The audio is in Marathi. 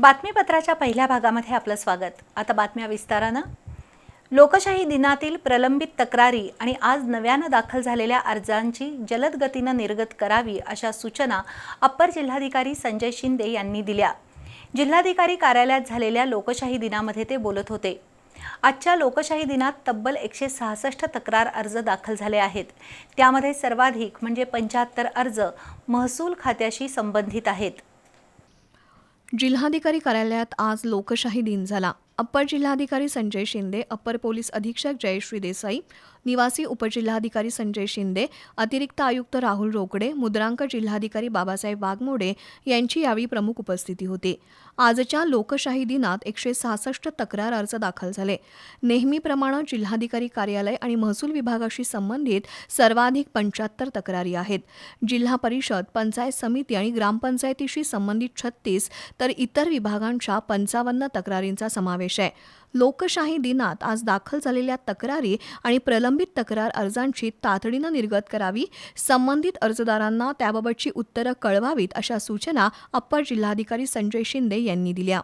बातमीपत्राच्या पहिल्या भागामध्ये आपलं स्वागत. आता बातम्या विस्तारानं. लोकशाही दिनातील प्रलंबित तक्रारी आणि आज नव्यानं दाखल झालेल्या अर्जांची जलद गतीनं निर्गत करावी अशा सूचना अप्पर जिल्हाधिकारी संजय शिंदे यांनी दिल्या. जिल्हाधिकारी कार्यालयात झालेल्या लोकशाही दिनामध्ये ते बोलत होते. आजच्या लोकशाही दिनात तब्बल एकशे सहासष्ट तक्रार अर्ज दाखल झाले आहेत. त्यामध्ये सर्वाधिक म्हणजे पंच्याहत्तर अर्ज महसूल खात्याशी संबंधित आहेत. जिल्हाधिकारी कार्यालयात आज लोकशाही दिन झाला. अप्पर जिल्हाधिकारी संजय शिंदे अप्पर पोलीस अधीक्षक जयश्री देसाई निवासी उपजिल्हाधिकारी संजय शिंदे अतिरिक्त आयुक्त राहुल रोकडे मुद्रांक जिल्हाधिकारी बाबासाहेब वाघमोडे यांची यावेळी प्रमुख उपस्थिती होती. आजच्या लोकशाही दिनात एकशे सहासष्ट तक्रार अर्ज दाखल झाले. नेहमीप्रमाणे जिल्हाधिकारी कार्यालय आणि महसूल विभागाशी संबंधित सर्वाधिक पंच्याहत्तर तक्रारी आहेत. जिल्हा परिषद पंचायत समिती आणि ग्रामपंचायतीशी संबंधित छत्तीस तर इतर विभागांच्या पंचावन्न तक्रारींचा समावेश आहे. लोकशाही दिनात आज दाखल झालेल्या तक्रारी आणि प्रलंबित तक्रार अर्जांची तातडीनं निर्गत करावी संबंधित अर्जदारांना त्याबाबतची उत्तरं कळवावीत अशा सूचना अप्पर जिल्हाधिकारी संजय शिंदे यांनी दिल्या.